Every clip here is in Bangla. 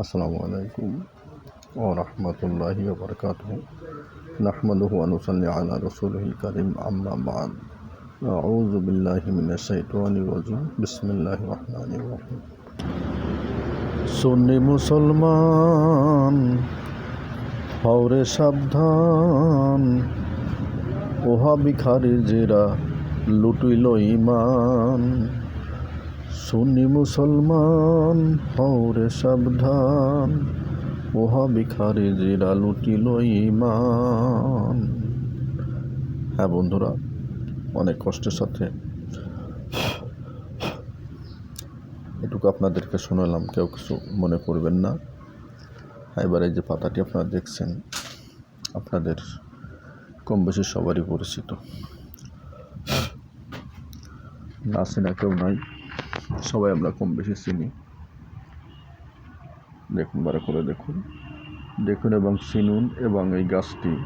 আসসালামু আলাইকুম ও রহমতুল্লাহি বরকাত নাহমাদুহু আনুসাল্লি আলা রসুলহিল করিম, আম্মা বাদ। আউযু বিল্লাহি মিনাশ শাইতানির রাজিম। বিসমিল্লাহির রহমানির রহিম। সুন্নি মুসলমান, হওরে সাবধান। ওহা বিখারি জেরা লুটিল ইমান। সুন্নি মুসলমান, হওরে সাবধান। ওহা বিখারি জিরা লুটিল ইমান হ্যাঁ বন্ধুরা, অনেক কষ্টের সাথে এটুকু আপনাদেরকে শোনালাম, কেউ কিছু মনে করবেন না। এবার এই যে পাতাটি আপনারা দেখছেন, আপনাদের কম বেশি সবারই পরিচিত। না কেউ নাই। সবাই আমরা কম বেশি চিনি। দেখুন, বারে করে দেখুন। দেখুন এবং চিনুন এবং এই গাছটি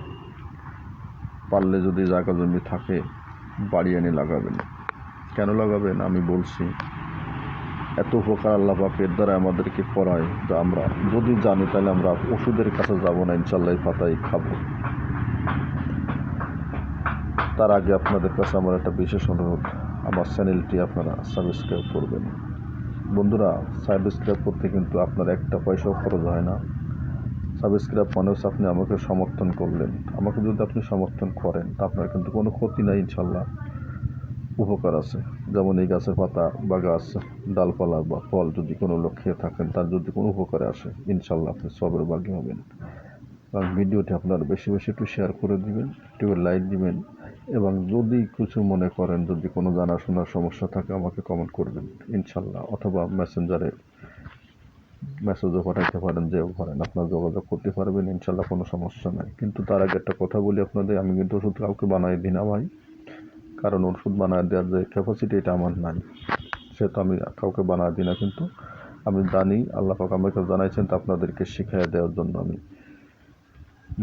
পারলে যদি জায়গা জমি থাকে, বাড়ি এনে লাগাবেন। কেন লাগাবেন? আমি বলছি, এত উপকার আল্লাহ পাকের দ্বারা আমাদেরকে করায় যা আমরা যদি জানি, তাহলে আমরা ওষুধের কাছে যাব না ইনশাল্লাহ পাতাই খাব। তার আগে আপনাদের কাছে আমার একটা বিশেষ অনুরোধ। আমার চ্যানেলটি আপনারা সাবস্ক্রাইব করবেন। বন্ধুরা, সাবস্ক্রাইব করতে কিন্তু আপনার একটা পয়সাও খরচ হয় না। সাবস্ক্রাইব মানে হচ্ছে আপনি আমাকে সমর্থন করলেন। আমাকে যদি আপনি সমর্থন করেন, তা আপনার কিন্তু কোনো ক্ষতি নাই ইনশাল্লাহ উপকার আছে। যেমন এই গাছের পাতা বা গাছ, ডালপালা বা ফল যদি কোনো লোক খেয়ে থাকেন, তার যদি কোনো উপকারে আসে ইনশাল্লাহ আপনি সবের ভাগী হবেন। এবং ভিডিওটি আপনার বেশি বেশি একটু শেয়ার করে দিবেন, একটু লাইক দিবেন। এবং যদি কিছু মনে করেন, যদি কোনো জানাশোনার সমস্যা থাকে, আমাকে কমেন্ট করবেন, ইনশাল্লাহ। অথবা মেসেঞ্জারে মেসেজও পাঠাইতে পারেন, যেও পারেন, আপনার যোগাযোগ করতে পারবেন, ইনশাল্লাহ কোনো সমস্যা নাই। কিন্তু তার আগে একটা কথা বলি আপনাদের, আমি কিন্তু ওষুধ কাউকে বানাই দিই না ভাই। কারণ ওষুধ বানায় দেওয়ার যে ক্যাপাসিটি এটা আমার নাই। সেহেতু আমি কাউকে বানায় দিই না, কিন্তু আমি জানি, আল্লাহ পাক আমাকে জানাইছেন, তো আপনাদেরকে শিখিয়ে দেওয়ার জন্য আমি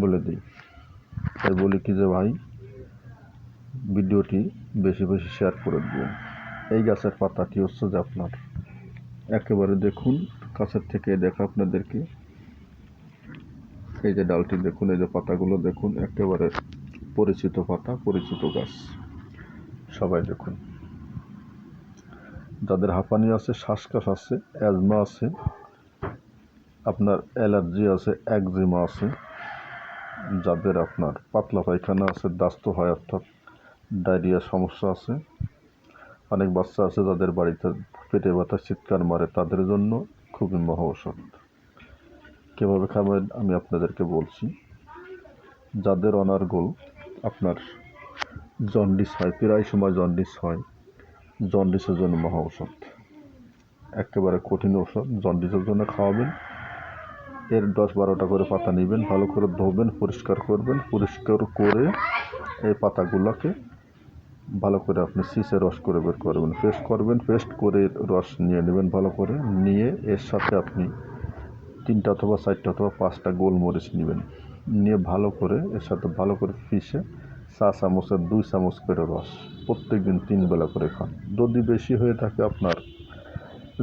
বলে দিই। তাই বলি কি যে ভাই ভিডিওটি বেশি বেশি শেয়ার করে দিবেন এই গাছের পাতাটি হচ্ছে যে আপনার? একেবারে দেখুন, কাছের থেকে দেখা আপনাদেরকে। এই যে ডালটি দেখুন, এই যে পাতাগুলো দেখুন, একেবারে পরিচিত পাতা, পরিচিত গাছ। সবাই দেখুন। যাদের হাঁপানি আছে, শ্বাসকষ্ট আছে অ্যাজমা আছে, আপনার অ্যালার্জি আছে একজিমা আছে, যাদের আপনার পাতলা পায়খানা আছে, দাস্ত হয়, অর্থাৎ ডায়রিয়ার সমস্যা আছে। অনেক বাচ্চা আছে যাদের বাড়িতে পেটে ব্যথা, চিৎকার মারে, তাদের জন্য খুবই মহা ওষুধ কীভাবে খাবেন আমি আপনাদেরকে বলছি। যাদের অনার্গোল, আপনার জন্ডিস হয়, প্রায় সময় জন্ডিস হয়, জন্ডিসের জন্য মহা ঔষধ। একেবারে কঠিন ওষুধ জন্ডিসের জন্য খাওয়াবেন। এর দশ বারোটা করে পাতা নেবেন, ভালো করে ধোবেন, পরিষ্কার করবেন, পরিষ্কার করে এই পাতাগুলোকে ভালো করে আপনি সিসে রস করে বের করবেন। পেস্ট করবেন পেস্ট করে রস নিয়ে নেবেন ভালো করে। নিয়ে এর সাথে আপনি তিনটা অথবা চারটা অথবা পাঁচটা গোলমরিচ নেবেন। নিয়ে ভালো করে এর সাথে ভালো করে পিষে চা চামচের দুই চামচ করে রস প্রত্যেক দিন তিন বেলা করে খান। যদি বেশি হয়ে থাকে আপনার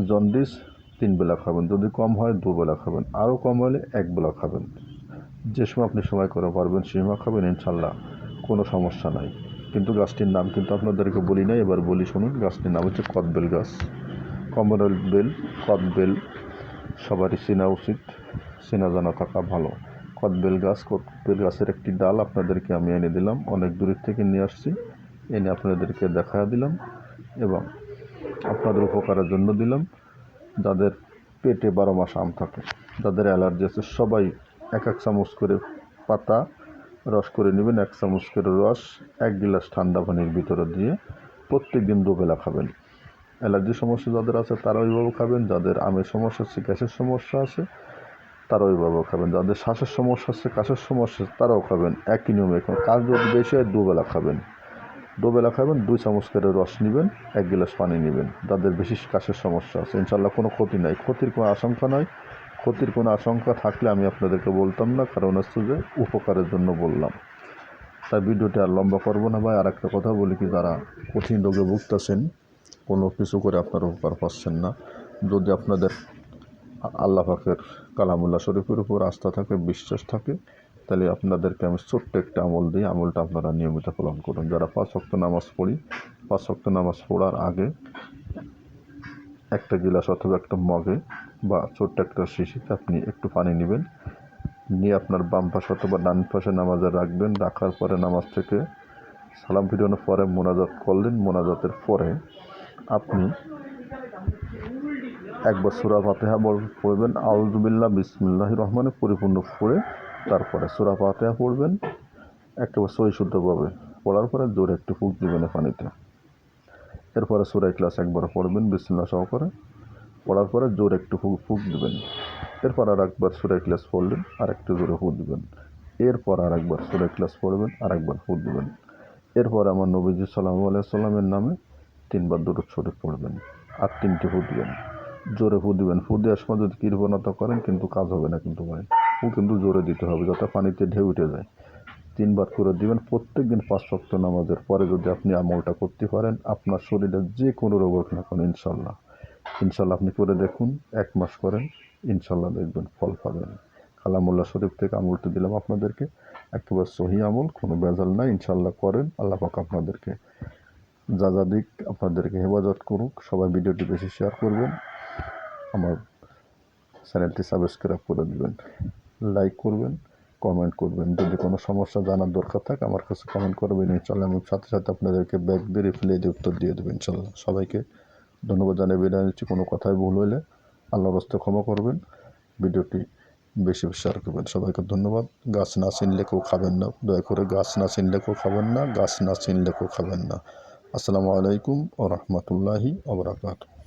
জন্ডিস, তিন বেলা খাবেন। যদি কম হয় দুবেলা খাবেন। আরও কম হলে এক বেলা খাবেন। যে সময় আপনি সময় করে পারবেন, সেই সময় খাবেন। ইনশাল্লাহ কোনো সমস্যা নাই। কিন্তু গাছটির নাম কিন্তু আপনাদেরকে বলি না এবার বলি শুনুন, গাছটির নাম হচ্ছে কদবেল গাছ। কমরল বেল, কদবেল, সবারই চেনা উচিত, চেনা জানা থাকা ভালো। কদবেল গাছ, কদবেল গাছের একটি ডাল আপনাদেরকে আমি এনে দিলাম, অনেক দূরের থেকে নিয়ে আসছি, এনে আপনাদেরকে দেখা দিলাম এবং আপনাদের উপকারের জন্য দিলাম। যাদের পেটে বারো মাস আম থাকে, যাদের অ্যালার্জি আছে, সবাই এক এক চামচ করে পাতা রস করে নেবেন, এক চামচ রস, এক গিলাস ঠান্ডা পানির ভিতরে দিয়ে প্রত্যেক দিন দুবেলা খাবেন। অ্যালার্জির সমস্যা যাদের আছে তারা ওইভাবে খাবেন, যাদের আমের সমস্যা আছে, গ্যাসের সমস্যা আছে, তারা ওইভাবে খাবেন। যাদের শ্বাসের সমস্যা আছে, কাশের সমস্যা আছে, তারাও খাবেন। একই নিয়মে কাজ যদি বেশি হয়, দুবেলা খাবেন। দুবেলা খাবেন, দুই চামচ করে রস নেবেন, এক গিলাস পানি নেবেন। যাদের বেশি কাশের সমস্যা আছে ইনশাল্লাহ কোনো ক্ষতি নাই। ক্ষতির কোনো আশঙ্কা নয় ক্ষতির কোনো আশঙ্কা থাকলে আমি আপনাদেরকে বলতাম না, কারণ হচ্ছে যে উপকারের জন্য বললাম। তাই ভিডিওটি আর লম্বা করব না ভাই আর একটা কথা বলি কি, যারা কঠিন রোগে ভুগতেছেন, কোনো কিছু করে আপনারা উপকার পাচ্ছেন না। যদি আপনাদের আল্লাহ পাকের কালামুল্লাহ শরীফের উপর আস্থা থাকে, বিশ্বাস থাকে, তাহলে আপনাদেরকে আমি ছোট্ট একটা আমল দিই আমলটা আপনারা নিয়মিত পালন করুন। যারা পাঁচ ওয়াক্ত নামাজ পড়ি, পাঁচ ওয়াক্ত নামাজ পড়ার আগে একটা গিলাস অথবা একটা মগে বা ছোট্ট একটা শিশিতে আপনি একটু পানি নেবেন। নিয়ে আপনার বাম পাশে অথবা ডান পাশে নামাজে রাখবেন। রাখার পরে নামাজ থেকে সালাম ফিরানোর পরে মোনাজাত করলেন। মোনাজাতের পরে আপনি একবার সুরা ফাতেহা বল- পড়বেন। আউজুবিল্লাহ বিসমিল্লাহ রহমানে পরিপূর্ণ পড়ে তারপরে সুরা ফাতেহা পড়বেন। একেবারে শুদ্ধভাবে পড়ার পরে জোরে একটু ফুক দিবেন পানিতে। এরপরে সুরাই ক্লাস একবার পড়বেন, বিসমিল্লাহ সহকারে পড়ার পরে জোর একটু ফুক ফুক দিবেন। এরপর আর একবার সুরাই ক্লাস পড়লেন, আর একটু জোরে ফুক দেবেন। এরপর আর একবার সুরাই ক্লাস পড়বেন, আর একবার ফুক দেবেন। এরপর আমার নবীজি সাল্লামু আলাইহি সাল্লামের নামে তিনবার দুটো শরীফ পড়বেন, আর তিনটি ফু দেবেন। জোরে ফু দেবেন। ফু দেওয়ার সময় যদি কৃপণতা করেন, কিন্তু কাজ হবে না কিন্তু ভাই। ফু কিন্তু জোরে দিতে হবে, যাতে পানিতে ঢেউ উঠে যায়। তিনবার করে দিবেন। প্রত্যেক দিন পাঁচ শক্ত নামাজের পরে যদি আপনি আমলটা করতে পারেন, আপনার শরীরে যে কোনো রোগ হোক না কোনো ইনশাল্লাহ। ইনশাল্লাহ আপনি করে দেখুন, এক মাস করেন, ইনশাল্লাহ দেখবেন ফল পাবেন। কালামুল্লাহ শরীফ থেকে আমলটা দিলাম আপনাদেরকে। একেবারে সহি আমল, কোনো বেজাল নাই, ইনশাল্লাহ করেন। আল্লাহ পাক আপনাদেরকে যা যা দিক আপনাদেরকে হেফাজত করুক। সবাই ভিডিওটি বেশি শেয়ার করবেন। আমার চ্যানেলটি সাবস্ক্রাইব করে দেবেন। লাইক করবেন। কমেন্ট করবেন। যদি কোনো সমস্যা জানার দরকার থাকে, আমার কাছে কমেন্ট করবেন। ইনশাল্লাহ আমি সাথে সাথে আপনাদেরকে ব্যাগ দিয়ে রিপ্লাই দিয়ে উত্তর দিয়ে দেবেন ইনশাল্লাহ সবাইকে ধন্যবাদ জানিয়ে বিদায় নিচ্ছি। কোনো কথায় ভুল হলে আল্লাহর হস্তে ক্ষমা করবেন। ভিডিওটি বেশি বেশি শেয়ার করবেন। সবাইকে ধন্যবাদ। গাছ না চিনলে কেউ খাবেন না। দয়া করে গাছ না চিনলে কেউ খাবেন না। গাছ না চিনলে কেউ খাবেন না। আসসালামু আলাইকুম ও রহমতুল্লাহি ওবরাকাতুহ